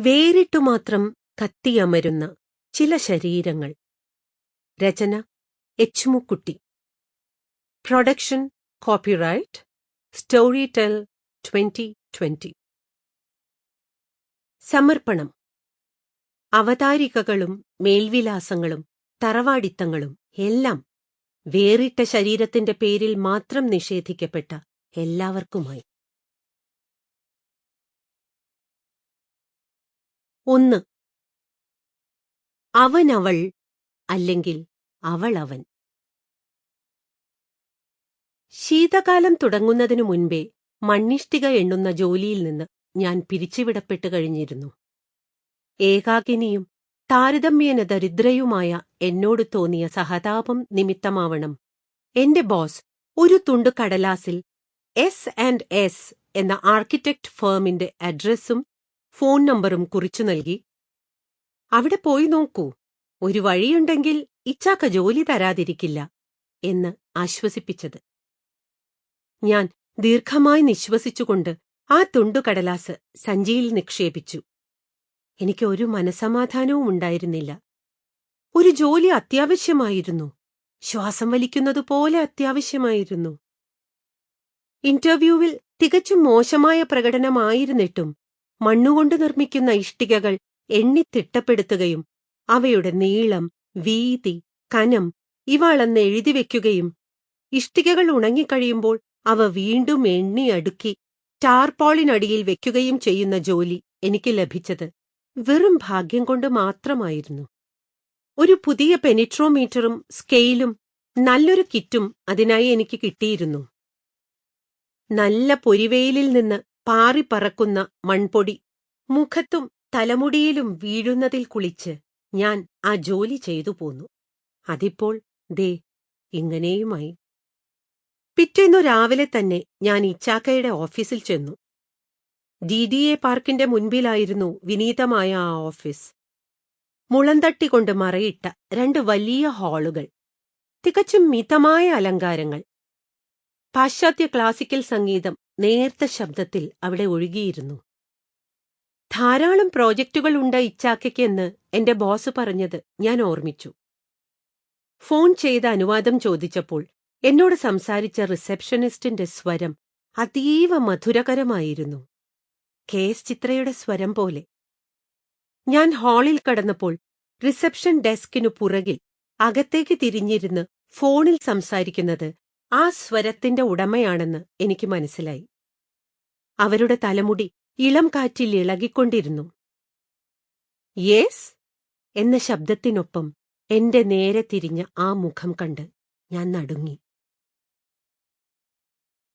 വേറിട്ടുമാത്രം കത്തിയമരുന്ന ചില ശരീരങ്ങൾ. രചന Echmukutty. Production copyright. Storytel twenty twenty. സമർപ്പണം അവതാരികകളും മേൽവിലാസങ്ങളും തറവാടിത്തങ്ങളും എല്ലാം വേറിട്ട ശരീരത്തിന്റെ പേരിൽ മാത്രം നിഷേധിക്കപ്പെട്ട എല്ലാവർക്കുമായി. ഒന്ന്. അവനവൾ അല്ലെങ്കിൽ അവളവൻ. ശീതകാലം തുടങ്ങുന്നതിനു മുൻപേ മണ്ണിഷ്ടിക എണ്ണുന്ന ജോലിയിൽ നിന്ന് ഞാൻ പിരിച്ചുവിടപ്പെട്ടു കഴിഞ്ഞിരുന്നു. ഏകാകിനിയും താരതമ്യേന ദരിദ്രയുമായ എന്നോട് തോന്നിയ സഹതാപം നിമിത്തമാവണം. എന്റെ ബോസ് ഒരു തുണ്ടു കടലാസിൽ എസ് ആൻഡ് എസ് എന്ന ആർക്കിടെക്ട് ഫേമിന്റെ അഡ്രസ്സും ഫോൺ നമ്പറും കുറിച്ചു നൽകി. അവിടെ പോയി നോക്കൂ. ഒരു വഴിയുണ്ടെങ്കിൽ ഇച്ചാക്ക ജോലി തരാതിരിക്കില്ല എന്ന് ആശ്വസിപ്പിച്ചത്. ഞാൻ ദീർഘമായി നിശ്വസിച്ചുകൊണ്ട് ആ തുണ്ടുകടലാസ് സഞ്ചിയിൽ നിക്ഷേപിച്ചു. എനിക്ക് ഒരു മനസമാധാനവും ഉണ്ടായിരുന്നില്ല. ഒരു ജോലി അത്യാവശ്യമായിരുന്നു. ശ്വാസം വലിക്കുന്നതുപോലെ അത്യാവശ്യമായിരുന്നു. ഇന്റർവ്യൂവിൽ തികച്ചും മോശമായ പ്രകടനമായിരുന്നിട്ടും മണ്ണുകൊണ്ട് നിർമ്മിക്കുന്ന ഇഷ്ടികകൾ എണ്ണിത്തിട്ടപ്പെടുത്തുകയും അവയുടെ നീളം വീതി കനം ഇവ അളന്ന് എഴുതിവെക്കുകയും ഇഷ്ടികകൾ ഉണങ്ങിക്കഴിയുമ്പോൾ അവ വീണ്ടും എണ്ണി അടുക്കി ടാർപോളിനടിയിൽ വെക്കുകയും ചെയ്യുന്ന ജോലി എനിക്ക് ലഭിച്ചത് വെറും ഭാഗ്യം കൊണ്ട് മാത്രമായിരുന്നു. ഒരു പുതിയ പെനിട്രോമീറ്ററും സ്കെയിലും നല്ലൊരു കിറ്റും അതിനായി എനിക്ക് കിട്ടിയിരുന്നു. നല്ല പൊരിവെയിലിൽ നിന്ന് പാറിപ്പറക്കുന്ന മൺപൊടി. മുഖത്തും തലമുടിയിലും വീഴുന്നതിൽ കുളിച്ച് ഞാൻ ആ ജോലി ചെയ്തു പോന്നു. അതിപ്പോൾ ദേ ഇങ്ങനെയുമായി. പിറ്റേന്നു രാവിലെ തന്നെ ഞാൻ ഇച്ചാക്കയുടെ ഓഫീസിൽ ചെന്നു. ഡി ഡി എ പാർക്കിന്റെ മുൻപിലായിരുന്നു വിനീതമായ ആ ഓഫീസ്. മുളന്തട്ടി മുളന്തട്ടികൊണ്ട് മറയിട്ട രണ്ട് വലിയ ഹാളുകൾ. തികച്ചും മിതമായ അലങ്കാരങ്ങൾ. പാശ്ചാത്യ ക്ലാസിക്കൽ സംഗീതം നേർത്ത ശബ്ദത്തിൽ അവിടെ ഒഴുകിയിരുന്നു. ധാരാളം പ്രോജക്റ്റുകൾ ഉണ്ട് ഇച്ചാക്കയ്ക്കെന്ന് എന്റെ ബോസ് പറഞ്ഞത് ഞാൻ ഓർമ്മിച്ചു. ഫോൺ ചെയ്ത അനുവാദം ചോദിച്ചപ്പോൾ എന്നോട് സംസാരിച്ച റിസപ്ഷനിസ്റ്റിന്റെ സ്വരം അതീവ മധുരകരമായിരുന്നു. കെ എസ് ചിത്രയുടെ സ്വരം പോലെ. ഞാൻ ഹാളിൽ കടന്നപ്പോൾ റിസപ്ഷൻ ഡെസ്കിനു പുറകിൽ അകത്തേക്ക് തിരിഞ്ഞിരുന്ന് ഫോണിൽ സംസാരിക്കുന്നത് ആ സ്വരത്തിന്റെ ഉടമയാണെന്ന് എനിക്ക് മനസ്സിലായി. അവരുടെ തലമുടി ഇളം കാറ്റിൽ ഇളകിക്കൊണ്ടിരുന്നു. യേസ് എന്ന ശബ്ദത്തിനൊപ്പം എന്റെ നേരെ തിരിഞ്ഞ ആ മുഖം കണ്ട് ഞാൻ നടുങ്ങി.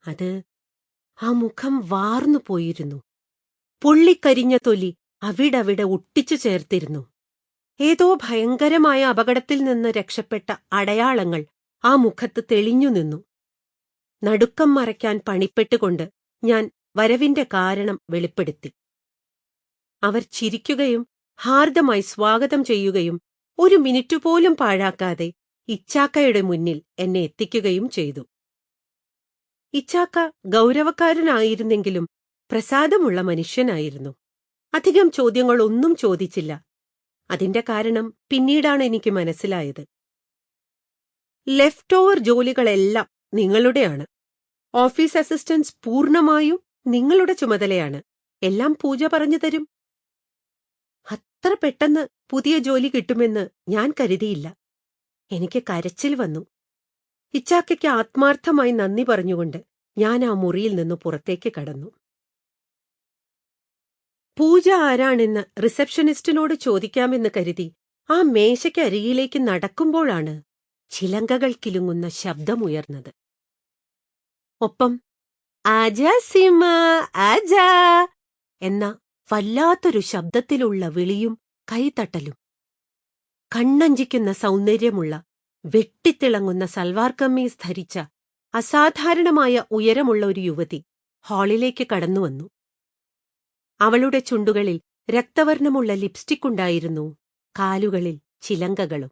അത് ആ മുഖം വാർന്നു പോയിരുന്നു. പൊള്ളിക്കരിഞ്ഞ തൊലി അവിടവിടെ ഒട്ടിച്ചു ചേർത്തിരുന്നു. ഏതോ ഭയങ്കരമായ അപകടത്തിൽ നിന്ന് രക്ഷപ്പെട്ട അടയാളങ്ങൾ ആ മുഖത്ത് തെളിഞ്ഞു നിന്നു. നടുക്കം മറയ്ക്കാൻ പണിപ്പെട്ടുകൊണ്ട് ഞാൻ വരവിന്റെ കാരണം വെളിപ്പെടുത്തി. അവർ ചിരിക്കുകയും ഹാർദമായി സ്വാഗതം ചെയ്യുകയും ഒരു മിനിറ്റ് പോലും പാഴാക്കാതെ ഇച്ചാക്കയുടെ മുന്നിൽ എന്നെ എത്തിക്കുകയും ചെയ്തു. ഇച്ചാക്ക ഗൗരവക്കാരനായിരുന്നെങ്കിലും പ്രസാദമുള്ള മനുഷ്യനായിരുന്നു. അധികം ചോദ്യങ്ങളൊന്നും ചോദിച്ചില്ല. അതിന്റെ കാരണം പിന്നീടാണ് എനിക്ക് മനസ്സിലായത്. ലെഫ്റ്റ് ഓവർ ജോലികളെല്ലാം നിങ്ങളുടെയാണ്. ഓഫീസ് അസിസ്റ്റൻസ് പൂർണമായും നിങ്ങളുടെ ചുമതലയാണ്. എല്ലാം പൂജ പറഞ്ഞു തരും. അത്ര പെട്ടെന്ന് പുതിയ ജോലി കിട്ടുമെന്ന് ഞാൻ കരുതിയില്ല. എനിക്ക് കരച്ചിൽ വന്നു. ഇച്ചാക്കയ്ക്ക് ആത്മാർത്ഥമായി നന്ദി പറഞ്ഞുകൊണ്ട് ഞാൻ ആ മുറിയിൽ നിന്ന് പുറത്തേക്ക് കടന്നു. പൂജ ആരാണെന്ന് റിസപ്ഷനിസ്റ്റിനോട് ചോദിക്കാമെന്ന് കരുതി ആ മേശയ്ക്കരികിലേക്ക് നടക്കുമ്പോഴാണ് ചിലങ്കകൾ കിലുങ്ങുന്ന ശബ്ദമുയർന്നത്. ഒപ്പം ആജാ സിമ ആജാ എന്ന വല്ലാത്തൊരു ശബ്ദത്തിലുള്ള വിളിയും കൈതട്ടലും. കണ്ണഞ്ചിക്കുന്ന സൗന്ദര്യമുള്ള വെട്ടിത്തിളങ്ങുന്ന സൽവാർ കമ്മീസ് ധരിച്ച അസാധാരണമായ ഉയരമുള്ള ഒരു യുവതി ഹാളിലേക്ക് കടന്നുവന്നു. അവളുടെ ചുണ്ടുകളിൽ രക്തവർണമുള്ള ലിപ്സ്റ്റിക് ഉണ്ടായിരുന്നു കാലുകളിൽ ചിലങ്കകളും.